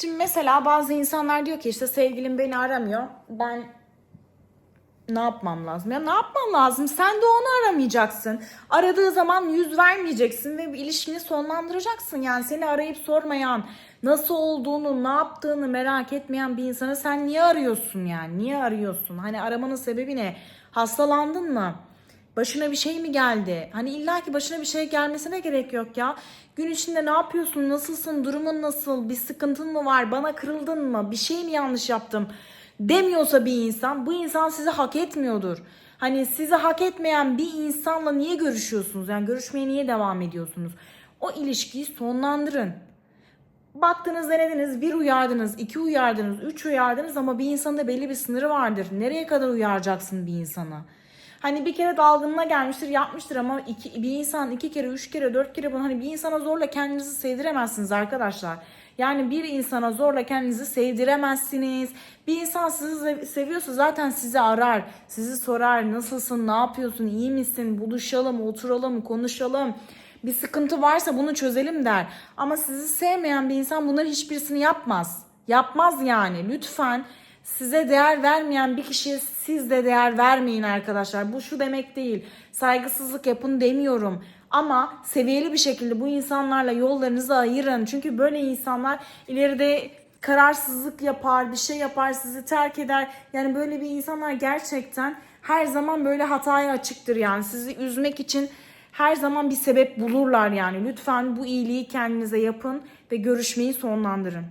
Şimdi mesela bazı insanlar diyor ki işte sevgilim beni aramıyor. Ben ne yapmam lazım? Ya ne yapmam lazım? Sen de onu aramayacaksın. Aradığı zaman yüz vermeyeceksin ve ilişkini sonlandıracaksın. Yani seni arayıp sormayan, nasıl olduğunu, ne yaptığını merak etmeyen bir insanı sen niye arıyorsun yani? Niye arıyorsun? Hani aramanın sebebi ne? Hastalandın mı? Başına bir şey mi geldi? Hani illaki başına bir şey gelmesine gerek yok ya. Gün içinde ne yapıyorsun? Nasılsın? Durumun nasıl? Bir sıkıntın mı var? Bana kırıldın mı? Bir şey mi yanlış yaptım? Demiyorsa bir insan bu insan sizi hak etmiyordur. Hani sizi hak etmeyen bir insanla niye görüşüyorsunuz? Yani görüşmeye niye devam ediyorsunuz? O ilişkiyi sonlandırın. Baktınız denediniz bir uyardınız, iki uyardınız, üç uyardınız ama bir insanın da belli bir sınırı vardır. Nereye kadar uyaracaksın bir insana? Hani bir kere dalgınına gelmiştir yapmıştır ama iki, bir insan iki kere, üç kere, dört kere bunu hani bir insana zorla kendinizi sevdiremezsiniz arkadaşlar. Yani bir insana zorla kendinizi sevdiremezsiniz. Bir insan sizi sev- seviyorsa zaten sizi arar, sizi sorar nasılsın, ne yapıyorsun, iyi misin, buluşalım, oturalım, konuşalım. Bir sıkıntı varsa bunu çözelim der. Ama sizi sevmeyen bir insan bunların hiçbirisini yapmaz. Yapmaz yani. Lütfen size değer vermeyen bir kişiye siz de değer vermeyin arkadaşlar. Bu şu demek değil. Saygısızlık yapın demiyorum. Ama seviyeli bir şekilde bu insanlarla yollarınızı ayırın. Çünkü böyle insanlar ileride kararsızlık yapar, bir şey yapar, sizi terk eder. Yani böyle bir insanlar gerçekten her zaman böyle hataya açıktır yani. Sizi üzmek için her zaman bir sebep bulurlar yani. Lütfen bu iyiliği kendinize yapın ve görüşmeyi sonlandırın.